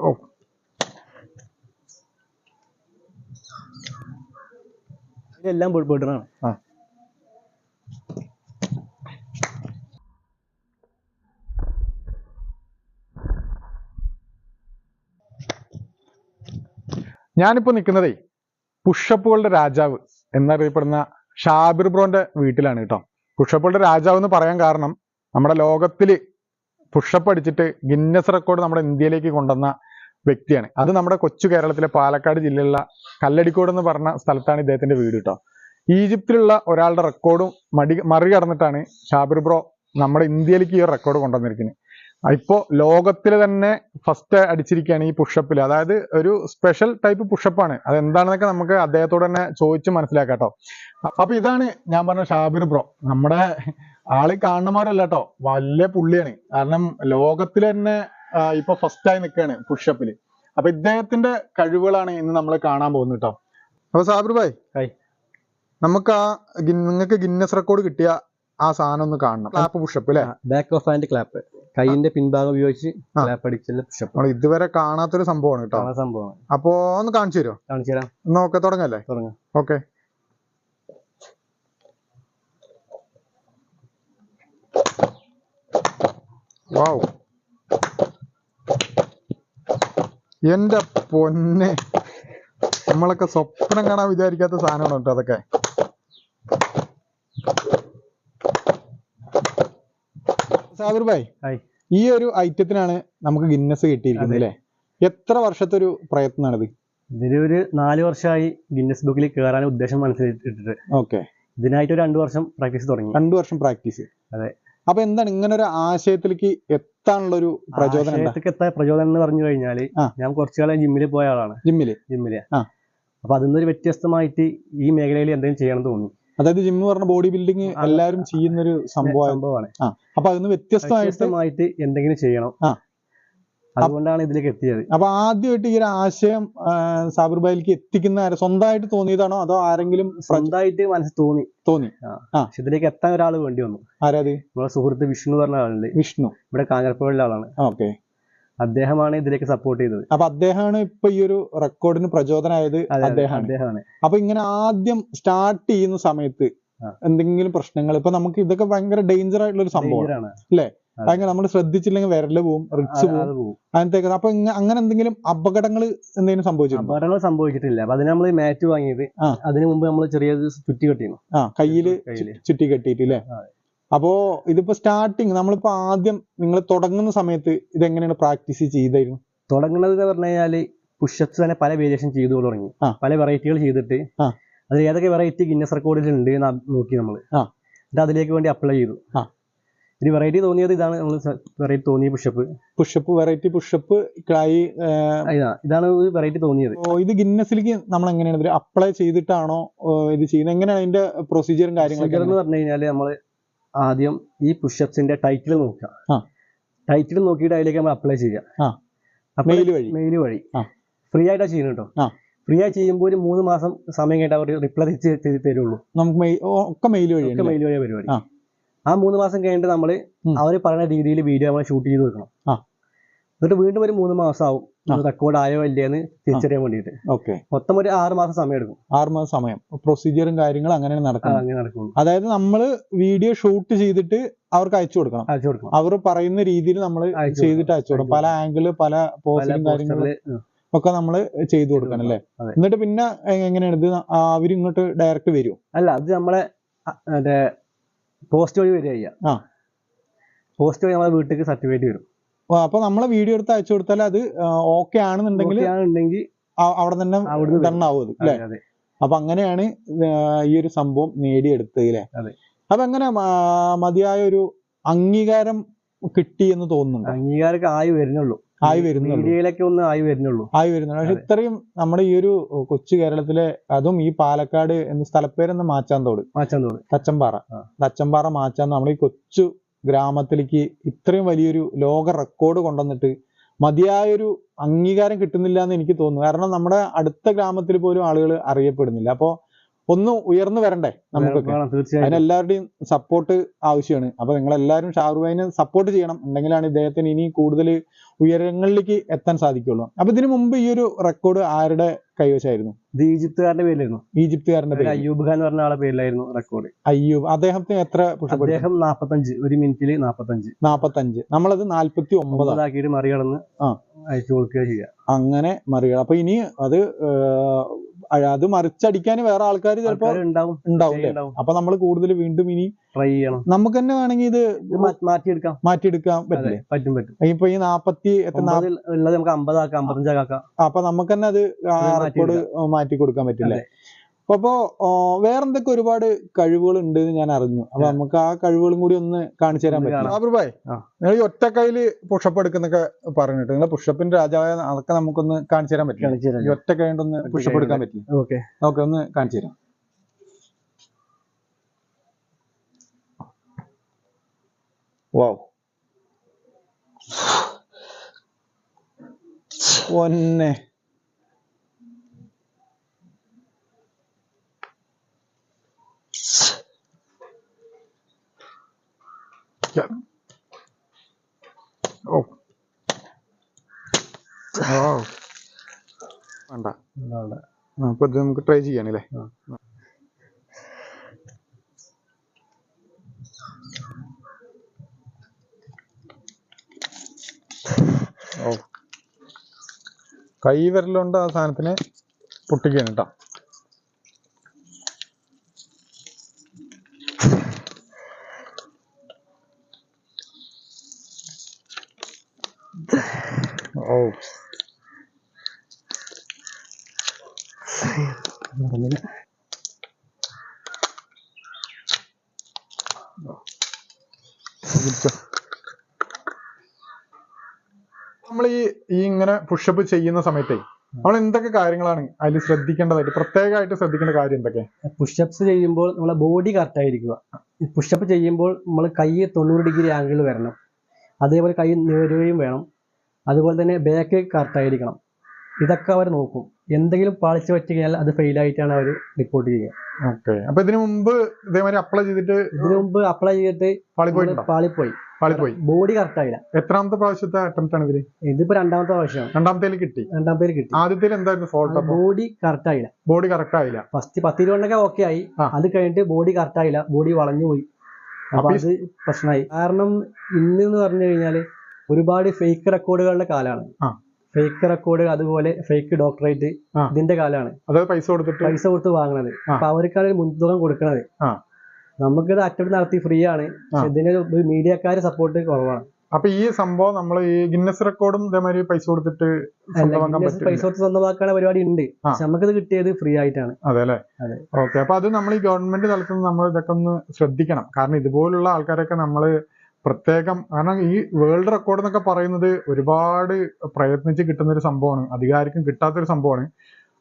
ഓ ഇതെല്ലാം ബോൾട്ടാണ് ആ. ഞാനിപ്പോ നിൽക്കുന്നതേ പുഷപ്പുകളുടെ രാജാവ് എന്നറിയപ്പെടുന്ന ഷാബിർ ബ്രോന്റെ വീട്ടിലാണ് കേട്ടോ. പുഷപ്പുകളുടെ രാജാവ് എന്ന് പറയാൻ കാരണം നമ്മുടെ ലോകത്തിൽ പുഷപ്പ് അടിച്ചിട്ട് ഗിന്നസ് റെക്കോർഡ് നമ്മുടെ ഇന്ത്യയിലേക്ക് കൊണ്ടുവന്ന വ്യക്തിയാണ്. അത് നമ്മുടെ കൊച്ചു കേരളത്തിലെ പാലക്കാട് ജില്ലയിലുള്ള കല്ലടിക്കോട് എന്ന് പറഞ്ഞ സ്ഥലത്താണ് ഇദ്ദേഹത്തിന്റെ വീട് കേട്ടോ ഈജിപ്തിലുള്ള ഒരാളുടെ റെക്കോർഡും മടി മറികടന്നിട്ടാണ് ഷാബിർ ബ്രോ നമ്മുടെ ഇന്ത്യയിലേക്ക് ഈ റെക്കോർഡ് കൊണ്ടുവന്നിരിക്കുന്നത്. ഇപ്പോ ലോകത്തിൽ തന്നെ ഫസ്റ്റ് അടിച്ചിരിക്കുകയാണ് ഈ പുഷപ്പിൽ അതായത് ഒരു സ്പെഷ്യൽ ടൈപ്പ് പുഷപ്പാണ് അത് എന്താണെന്നൊക്കെ നമുക്ക് അദ്ദേഹത്തോട് തന്നെ ചോദിച്ച് മനസ്സിലാക്കാം കേട്ടോ അപ്പൊ ഇതാണ് ഞാൻ പറഞ്ഞ ഷാബിർ ബ്രോ. നമ്മുടെ ആൾ കാണുന്നമാരല്ല കേട്ടോ വലിയ പുള്ളിയാണ്. കാരണം ലോകത്തിൽ തന്നെ ഇപ്പൊ ഫസ്റ്റ് ആയി നിൽക്കുകയാണ് പുഷപ്പിൽ അപ്പൊ ഇദ്ദേഹത്തിന്റെ കഴിവുകളാണ് ഇന്ന് നമ്മൾ കാണാൻ പോകുന്നത് കേട്ടോ അപ്പൊ സാബിർ ഭായ് ഹായ്. നമുക്ക് ആ നിങ്ങൾക്ക് ഗിന്നസ് റെക്കോർഡ് കിട്ടിയ ആ സാധനം ഒന്ന് കാണണം. ക്ലാപ്പ് പുഷപ്പ് അല്ലേ ബാക്ക് ഓഫ് ഹാൻഡ് ക്ലാപ്പ് കൈയിന്റെ പിൻഭാഗം ഉപയോഗിച്ച് ക്ലാപ്പ് അടിച്ചുള്ള പുഷപ്പ് ഇതുവരെ കാണാത്തൊരു സംഭവമാണ് കേട്ടോ സംഭവമാണ്. അപ്പോ ഒന്ന് കാണിച്ചു തരുമോ കാണിച്ചു തരാം. നോക്കെ തുടങ്ങല്ലേ? തുടങ്ങാം. ഓക്കെ. വാവ്. എന്റെ പൊന്നെ. നമ്മളൊക്കെ സ്വപ്നം കാണാൻ വിചാരിക്കാത്ത സാധനമാണ് കേട്ടോ അതൊക്കെ. സാബിർ ഭായ് ഈ ഒരു ഐറ്റത്തിനാണ് നമുക്ക് ഗിന്നസ് കിട്ടിയിരിക്കുന്നത് അല്ലേ? എത്ര വർഷത്തെ ഒരു പ്രയത്നമാണിത്? ഇതിലൊരു നാല് വർഷമായി ഗിന്നസ് ബുക്കിൽ കയറാൻ ഉദ്ദേശം മനസ്സിലിട്ടിട്ട് ഓക്കെ. ഇതിനായിട്ട് ഒരു രണ്ടു വർഷം പ്രാക്ടീസ് തുടങ്ങി. രണ്ടു വർഷം പ്രാക്ടീസ്. അതെ. അപ്പൊ എന്താണ് ഇങ്ങനെ ഒരു ആശയത്തിലേക്ക് എത്താനുള്ള ഒരു പ്രചോദനം ആശയത്തിലേക്ക് എത്താൻ പ്രചോദനം എന്ന് പറഞ്ഞു കഴിഞ്ഞാൽ ഞാൻ കുറച്ചു കാലം ജിമ്മിൽ പോയ ആളാണ്. ജിമ്മിൽ ജിമ്മിൽ. അപ്പൊ അതിൽ നിന്നൊരു വ്യത്യസ്തമായിട്ട് ഈ മേഖലയിൽ എന്തെങ്കിലും ചെയ്യണം എന്ന് തോന്നി. അതായത് ജിമ്മ് പറഞ്ഞ ബോഡി ബിൽഡിംഗ് എല്ലാവരും ചെയ്യുന്ന ഒരു സംഭവം സംഭവമാണ്. അപ്പൊ അതിന് വ്യത്യസ്തമായിട്ട് എന്തെങ്കിലും ചെയ്യണം. അതുകൊണ്ടാണ് ഇതിലേക്ക് എത്തിയത്. അപ്പൊ ആദ്യമായിട്ട് ഈ ഒരു ആശയം സാബിർബായിലേക്ക് എത്തിക്കുന്ന ആര് സ്വന്തമായിട്ട് തോന്നിയതാണോ? അതോ ആരെങ്കിലും സ്വന്തമായിട്ട് മനസ്സിൽ തോന്നി. തോന്നി. പക്ഷെ ഇതിലേക്ക് എത്താൻ ഒരാൾ വേണ്ടി വന്നു. ആരാത് നമ്മുടെ സുഹൃത്ത് വിഷ്ണു പറഞ്ഞ ആളുണ്ട്. വിഷ്ണു. ഇവിടെ കാഞ്ഞിരപ്പുഴയിലെ ആളാണ്. ഓക്കെ. അദ്ദേഹമാണ് ഇതിലേക്ക് സപ്പോർട്ട് ചെയ്തത്. അപ്പൊ അദ്ദേഹമാണ് ഇപ്പൊ ഈ ഒരു റെക്കോർഡിന് അതെ, അദ്ദേഹമാണ്. അപ്പൊ ഇങ്ങനെ ആദ്യം സ്റ്റാർട്ട് ചെയ്യുന്ന സമയത്ത് എന്തെങ്കിലും പ്രശ്നങ്ങൾ ഇപ്പൊ നമുക്ക് ഇതൊക്കെ ഭയങ്കര ഡേഞ്ചർ ആയിട്ടുള്ള ഒരു സംഭവമാണ്. Danger ഭയങ്കര നമ്മൾ ശ്രദ്ധിച്ചില്ലെങ്കിൽ വിരൽ പോവും റിക്സ് പോവും. അങ്ങനത്തെ അപ്പൊ അങ്ങനെ എന്തെങ്കിലും അപകടങ്ങൾ എന്തെങ്കിലും സംഭവിച്ചിട്ടുണ്ടോ അപകടങ്ങൾ സംഭവിച്ചിട്ടില്ല. അപ്പൊ അതിന് നമ്മൾ മാറ്റ് വാങ്ങിയത് അതിന് മുമ്പ് നമ്മൾ ചെറിയ ചുറ്റി കെട്ടിയിരുന്നു ആ കയ്യിൽ. ചുറ്റി കെട്ടിയിട്ട് അല്ലേ. അപ്പോ ഇതിപ്പോ സ്റ്റാർട്ടിങ് നമ്മളിപ്പോ ആദ്യം നിങ്ങൾ തുടങ്ങുന്ന സമയത്ത് ഇതെങ്ങനെയാണ് പ്രാക്ടീസ് ചെയ്തായിരുന്നു? തുടങ്ങുന്നത് എന്ന് പറഞ്ഞു കഴിഞ്ഞാൽ പുഷപ്സ് തന്നെ പല വേരിയേഷൻ ചെയ്തു തുടങ്ങി. പല വെറൈറ്റികൾ ചെയ്തിട്ട് അതിൽ ഏതൊക്കെ വെറൈറ്റി ഗിന്നസ് റെക്കോർഡിൽ ഉണ്ട് എന്ന് നോക്കി നമ്മൾ. എന്നിട്ട് അതിലേക്ക് വേണ്ടി അപ്ലൈ ചെയ്തു. ഇനി വെറൈറ്റി തോന്നിയത് ഇതാണ് നമ്മൾ വെറൈറ്റി തോന്നിയ പുഷപ്പ് പുഷപ്പ് വെറൈറ്റി പുഷപ്പ് ക്ലായി ഇതാണ് ഒരു വെറൈറ്റി തോന്നിയത്. ഇത് ഗിന്നസിലേക്ക് നമ്മൾ എങ്ങനെയാണ് ഇത് അപ്ലൈ ചെയ്തിട്ടാണോ ഇത് ചെയ്യുന്നത്? എങ്ങനെയാണ് അതിന്റെ പ്രൊസീജിയറും കാര്യങ്ങളൊക്കെ എന്ന് പറഞ്ഞു കഴിഞ്ഞാൽ നമ്മൾ ആദ്യം ഈ പുഷപ്സിന്റെ ടൈറ്റിൽ നോക്കാം. ടൈറ്റിൽ നോക്കിയിട്ട് അതിലേക്ക് നമ്മൾ അപ്ലൈ ചെയ്യുക. അപ്പോൾ മെയിൽ വഴി. മെയിൽ വഴി. ഫ്രീ ആയിട്ടാ ചെയ്യുന്നത് കേട്ടോ. ഫ്രീ ആയി ചെയ്യുമ്പോൾ ഒരു മൂന്ന് മാസം സമയം കഴിഞ്ഞിട്ട് അവർ റിപ്ലൈ തരുള്ളൂ. നമുക്ക് മെയിൽ ഒക്കെ മെയിൽ ഒക്കെ മെയിൽ വഴിയ പരിപാടി. ആ. മൂന്ന് മാസം കഴിഞ്ഞിട്ട് നമ്മൾ. അവർ പറയുന്ന രീതിയിൽ വീഡിയോ നമ്മൾ ഷൂട്ട് ചെയ്ത് വെക്കണം. എന്നിട്ട് വീണ്ടും ഒരു മൂന്ന് മാസം ആവും റെക്കോർഡ് ആയോ ഇല്ലയെന്ന് തിരിച്ചറിയാൻ വേണ്ടിയിട്ട്. ഓക്കെ. മൊത്തം ഒരു ആറ് മാസം സമയം എടുക്കും ആറ് മാസം സമയം. പ്രൊസീജിയറും കാര്യങ്ങളും അങ്ങനെയാണ് നടക്കുന്നത്. അതായത് നമ്മൾ വീഡിയോ ഷൂട്ട് ചെയ്തിട്ട് അവർക്ക് അയച്ചു കൊടുക്കണം. അയച്ചു കൊടുക്കണം. അവർ പറയുന്ന രീതിയിൽ നമ്മൾ ചെയ്തിട്ട് അയച്ചു കൊടുക്കണം. പല ആംഗിൾ പല പോസ്റ്റും കാര്യങ്ങളും ഒക്കെ നമ്മൾ ചെയ്തു കൊടുക്കണം അല്ലേ? എന്നിട്ട് പിന്നെ എങ്ങനെയാണ് ഇത്? അവരിങ്ങോട്ട് ഡയറക്റ്റ് വരും? അല്ല അത് നമ്മളെ പോസ്റ്റ് വഴി വരിക ചെയ്യാം. ആ. പോസ്റ്റ് വഴി നമ്മളെ വീട്ടിലേക്ക് സർട്ടിഫിക്കറ്റ് വരും. അപ്പൊ നമ്മളെ വീഡിയോ എടുത്ത് അയച്ചു കൊടുത്താൽ അത് ഓക്കെ ആണെന്നുണ്ടെങ്കിൽ അവിടെ തന്നെ അല്ലേ അതെ. അപ്പൊ അങ്ങനെയാണ് ഈ ഒരു സംഭവം നേടിയെടുത്തത് അല്ലേ. അപ്പൊ എങ്ങനെ മതിയായ ഒരു അംഗീകാരം കിട്ടി എന്ന് തോന്നുന്നു അംഗീകാരമൊക്കെ ആയി വരുന്നുള്ളൂ. ആയി വരുന്നുള്ളൂ. ഒന്ന് ആയി വരുന്നുള്ളൂ. ആയി വരുന്നുണ്ട് പക്ഷെ ഇത്രയും നമ്മുടെ ഈ ഒരു കൊച്ചു കേരളത്തിലെ അതും ഈ പാലക്കാട് എന്ന സ്ഥലപ്പേരെന്ന് മാച്ചാന്തോട് മാച്ചാന്തോട് തച്ചമ്പാറ. തച്ചമ്പാറ മാച്ചാന്ന് നമ്മുടെ ഈ കൊച്ചു ഗ്രാമത്തിലേക്ക് ഇത്രയും വലിയൊരു ലോക റെക്കോർഡ് കൊണ്ടുവന്നിട്ട് മതിയായൊരു അംഗീകാരം കിട്ടുന്നില്ല എന്ന് എനിക്ക് തോന്നുന്നു. കാരണം നമ്മുടെ അടുത്ത ഗ്രാമത്തിൽ പോലും ആളുകൾ അറിയപ്പെടുന്നില്ല. അപ്പോൾ ഒന്ന് ഉയർന്നു വരണ്ടേ നമുക്കൊക്കെ. അതിനെല്ലാവരുടെയും സപ്പോർട്ട് ആവശ്യമാണ്. അപ്പൊ നിങ്ങൾ എല്ലാവരും ഷാറൂഖ് സപ്പോർട്ട് ചെയ്യണം. ഉണ്ടെങ്കിലാണ് ഇദ്ദേഹത്തിന് ഇനി കൂടുതൽ ഉയരങ്ങളിലേക്ക് എത്താൻ സാധിക്കുള്ളൂ. അപ്പൊ ഇതിനു മുമ്പ് ഈ ഒരു റെക്കോർഡ് ആരുടെ കൈവശമായിരുന്നു? ഇത് ഈജിപ്തുകാരുടെ പേരിലായിരുന്നു. ഈജിപ്തുകാരന്റെ പേര് അയ്യൂബ് ഖാൻ പറഞ്ഞ ആളെ പേരിലായിരുന്നു റെക്കോർഡ് അയ്യൂബ്. അദ്ദേഹത്തിന് എത്ര അദ്ദേഹം നാപ്പത്തഞ്ച് ഒരു മിനിറ്റിൽ നാപ്പത്തഞ്ച്. നാപ്പത്തഞ്ച്. നമ്മളത് നാല്പത്തി ഒമ്പതാക്കിയിട്ട് മറികടന്ന് ആ. അയച്ചു കൊടുക്കുക ചെയ്യുക അങ്ങനെ മറികട. അപ്പൊ ഇനി അത് അത് മറിച്ചടിക്കാൻ വേറെ ആൾക്കാർ ചിലപ്പോ ഉണ്ടാവും ഉണ്ടാവും. അപ്പൊ നമ്മൾ കൂടുതൽ വീണ്ടും ഇനി ട്രൈ ചെയ്യണം. നമുക്ക് തന്നെ വേണമെങ്കിൽ ഇത് മാറ്റിയെടുക്കാം. മാറ്റിയെടുക്കാൻ പറ്റില്ലേ? പറ്റും പറ്റും. ഇപ്പൊ ഈ നാപ്പത്തി നമുക്ക് അമ്പതാക്കാം അമ്പത്തഞ്ചാക്കാം. അപ്പൊ നമുക്ക് തന്നെ അത് റെക്കോർഡ് മാറ്റി കൊടുക്കാൻ പറ്റില്ലേ? അപ്പോ വേറെ വേറെന്തൊക്കെ ഒരുപാട് കഴിവുകൾ ഉണ്ട് എന്ന് ഞാൻ അറിഞ്ഞു. അപ്പൊ നമുക്ക് ആ കഴിവുകളും കൂടി ഒന്ന് കാണിച്ചു തരാൻ പറ്റും ആ. നിങ്ങൾ ഈ ഒറ്റക്കൈയിൽ പുഷപ്പ് എടുക്കുന്നൊക്കെ പറഞ്ഞിട്ട് നിങ്ങൾ പുഷപ്പിന്റെ രാജാവായ അതൊക്കെ നമുക്കൊന്ന് കാണിച്ചു തരാൻ പറ്റില്ല? ഈ ഒറ്റ കൈ കൊണ്ടൊന്ന് ഒറ്റ പുഷപ്പ് എടുക്കാൻ പറ്റില്ല? ഓക്കെ. ഓക്കെ ഒന്ന് കാണിച്ചു തരാം. വാവ് ഒന്നെ ഓ. ഓ വേണ്ട. അപ്പൊ ഇത് നമുക്ക് ട്രൈ ചെയ്യാനല്ലേ? ഓ. കൈ വിരലുകൊണ്ട് ആ സാധനത്തിനെ പൊട്ടിക്കാണ് കേട്ടോ. ഓ നമ്മൾ ഈ ഈ ഇങ്ങനെ പുഷപ്പ് ചെയ്യുന്ന സമയത്തേ നമ്മൾ എന്തൊക്കെ കാര്യങ്ങളാണ് അതിൽ ശ്രദ്ധിക്കേണ്ടതായിട്ട് പ്രത്യേകമായിട്ട് ശ്രദ്ധിക്കേണ്ട കാര്യം എന്തൊക്കെ? പുഷപ്സ് ചെയ്യുമ്പോൾ നമ്മളെ ബോഡി കറക്റ്റ് ആയിരിക്കുക. പുഷപ്പ് ചെയ്യുമ്പോൾ നമ്മൾ കൈ തൊണ്ണൂറ് ഡിഗ്രി ആംഗിൾ വരണം. അതേപോലെ കൈ നേരുകയും വേണം. അതുപോലെ തന്നെ ബാക്ക് കറക്റ്റായിരിക്കണം ഇതൊക്കെ അവർ നോക്കും. എന്തെങ്കിലും പാളിച്ച പറ്റി കഴിഞ്ഞാൽ അത് ഫെയിൽ ആയിട്ടാണ് അവർ റിപ്പോർട്ട് ചെയ്യുക. ഓക്കെ അപ്പൊ ഇതിനു മുമ്പ് ഇതേമാതിരി അപ്ലൈ ചെയ്തിട്ട് ഇതിനു മുമ്പ് അപ്ലൈ ചെയ്തിട്ട് പാളിപ്പോയി. പാളിപ്പോയി. ബോഡി കറക്റ്റ് ആയില്ല. എത്രാമത്തെ പ്രാവശ്യത്തെ അറ്റംപ്റ്റ് ആണ് ഇതിൽ? ഇതിപ്പോ രണ്ടാമത്തെ പ്രാവശ്യം. രണ്ടാമത്തേൽ കിട്ടി. രണ്ടാമത്തേൽ കിട്ടി. ആദ്യത്തിൽ എന്തായിരുന്നു ഫോൾട്ട് ബോഡി കറക്റ്റ് ആയില്ല. ബോഡി കറക്റ്റ് ആയില്ല. ഫസ്റ്റ് പത്ത് ഇരുപണ്ണൊക്കെ ഓക്കെ ആയി അത് കഴിഞ്ഞിട്ട് ബോഡി കറക്റ്റ് ആയില്ല. ബോഡി വളഞ്ഞു പോയി അപ്പൊ അത് പ്രശ്നമായി. കാരണം ഇന്ന് പറഞ്ഞു കഴിഞ്ഞാൽ ഒരുപാട് ഫേക്ക് റെക്കോർഡുകളുടെ കാലമാണ് ഫേക്ക് റെക്കോർഡ് അതുപോലെ ഫേക്ക് ഡോക്ടറേറ്റ് ഇതിന്റെ കാലമാണ് അതായത് പൈസ കൊടുത്തിട്ട്? പൈസ കൊടുത്ത് വാങ്ങണത്. അപ്പൊ അവർക്കാണ് മുൻതൂക്കം കൊടുക്കണത്. നമുക്ക് നമുക്കിത് അറ്റംപ്റ്റ് നടത്തി ഫ്രീ ആണ്. ഇതിന് മീഡിയക്കാര് സപ്പോർട്ട് കുറവാണ്. അപ്പൊ ഈ സംഭവം നമ്മൾ ഈ ഗിന്നസ് റെക്കോർഡും ഇതേമാതിരി പൈസ കൊടുത്തിട്ട് പൈസ കൊടുത്ത് സ്വന്തമാക്കാൻ പരിപാടി ഉണ്ട്. നമുക്ക് പക്ഷെ നമുക്കിത് കിട്ടിയത് ഫ്രീ ആയിട്ടാണ്. അതെ അല്ലെ. ഓക്കെ അപ്പൊ അത് നമ്മൾ ഈ ഗവൺമെന്റ് തലത്തിൽ നമ്മൾ ഇതൊക്കെ ഒന്ന് ശ്രദ്ധിക്കണം. കാരണം ഇതുപോലുള്ള ആൾക്കാരൊക്കെ നമ്മൾ പ്രത്യേകം കാരണം ഈ വേൾഡ് റെക്കോർഡ് എന്നൊക്കെ പറയുന്നത് ഒരുപാട് പ്രയത്നിച്ച് കിട്ടുന്ന ഒരു സംഭവമാണ്. അധികാരിക്കും കിട്ടാത്തൊരു സംഭവമാണ്.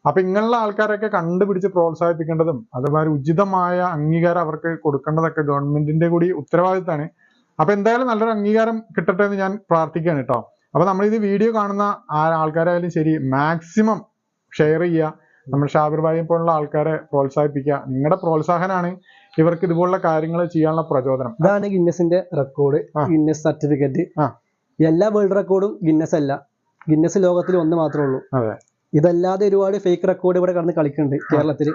അപ്പൊ ഇങ്ങനെയുള്ള ആൾക്കാരൊക്കെ കണ്ടുപിടിച്ച് പ്രോത്സാഹിപ്പിക്കേണ്ടതും അതുപോലെ ഉചിതമായ അംഗീകാരം അവർക്ക് കൊടുക്കേണ്ടതൊക്കെ ഗവൺമെന്റിന്റെ കൂടി ഉത്തരവാദിത്തമാണ്. അപ്പൊ എന്തായാലും നല്ലൊരു അംഗീകാരം കിട്ടട്ടെ എന്ന് ഞാൻ പ്രാർത്ഥിക്കുകയാണ് കേട്ടോ. അപ്പൊ നമ്മൾ ഇത് വീഡിയോ കാണുന്ന ആൾക്കാരായാലും ശരി മാക്സിമം ഷെയർ ചെയ്യുക. നമ്മൾ ഷാബിർ ഭായിയെ പോലുള്ള ആൾക്കാരെ പ്രോത്സാഹിപ്പിക്കുക. നിങ്ങളുടെ പ്രോത്സാഹനമാണ് ഇവർക്ക് ഇതുപോലുള്ള കാര്യങ്ങൾ ചെയ്യാനുള്ള പ്രചോദനം. ഇതാണ് ഗിന്നസിന്റെ റെക്കോർഡ് ഗിന്നസ് സർട്ടിഫിക്കറ്റ്. എല്ലാ വേൾഡ് റെക്കോർഡും ഗിന്നസ് അല്ല. ഗിന്നസ് ലോകത്തിൽ ഒന്ന് മാത്രമേ ഉള്ളൂ. ഇതല്ലാതെ ഒരുപാട് ഫേക്ക് റെക്കോർഡ് ഇവിടെ കടന്ന് കളിക്കുന്നുണ്ട് കേരളത്തിൽ.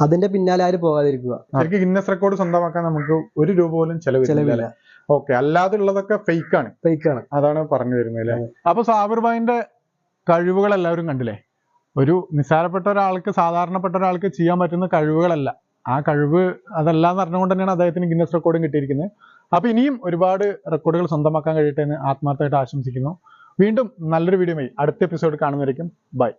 അതിന്റെ പിന്നാലെ ആരും പോകാതിരിക്കുക. ശരിക്കും ഗിന്നസ് റെക്കോർഡ് സ്വന്തമാക്കാൻ നമുക്ക് ഒരു രൂപ പോലും ചെലവ് ചെലവില്ല. ഓക്കെ. അല്ലാതെ ഉള്ളതൊക്കെ ഫേക്ക് ആണ്. ഫേക്ക് ആണ്. അതാണ് പറഞ്ഞു വരുന്നത് അല്ലേ? അപ്പൊ സാബിർ ഭായിന്റെ കഴിവുകൾ എല്ലാവരും കണ്ടില്ലേ? ഒരു നിസ്സാരപ്പെട്ട ഒരാൾക്ക് സാധാരണപ്പെട്ട ഒരാൾക്ക് ചെയ്യാൻ പറ്റുന്ന കഴിവുകളല്ല. ആ കഴിവ് അതല്ല എന്ന് അറിഞ്ഞുകൊണ്ട് തന്നെയാണ് അദ്ദേഹത്തിന് ഗിന്നസ് റെക്കോർഡും കിട്ടിയിരിക്കുന്നത്. അപ്പൊ ഇനിയും ഒരുപാട് റെക്കോർഡുകൾ സ്വന്തമാക്കാൻ കഴിയട്ടെ എന്ന് ആത്മാർത്ഥമായിട്ട് ആശംസിക്കുന്നു. വീണ്ടും നല്ലൊരു വീഡിയോയുമായി അടുത്ത എപ്പിസോഡ് കാണുന്നതായിരിക്കും. ബൈ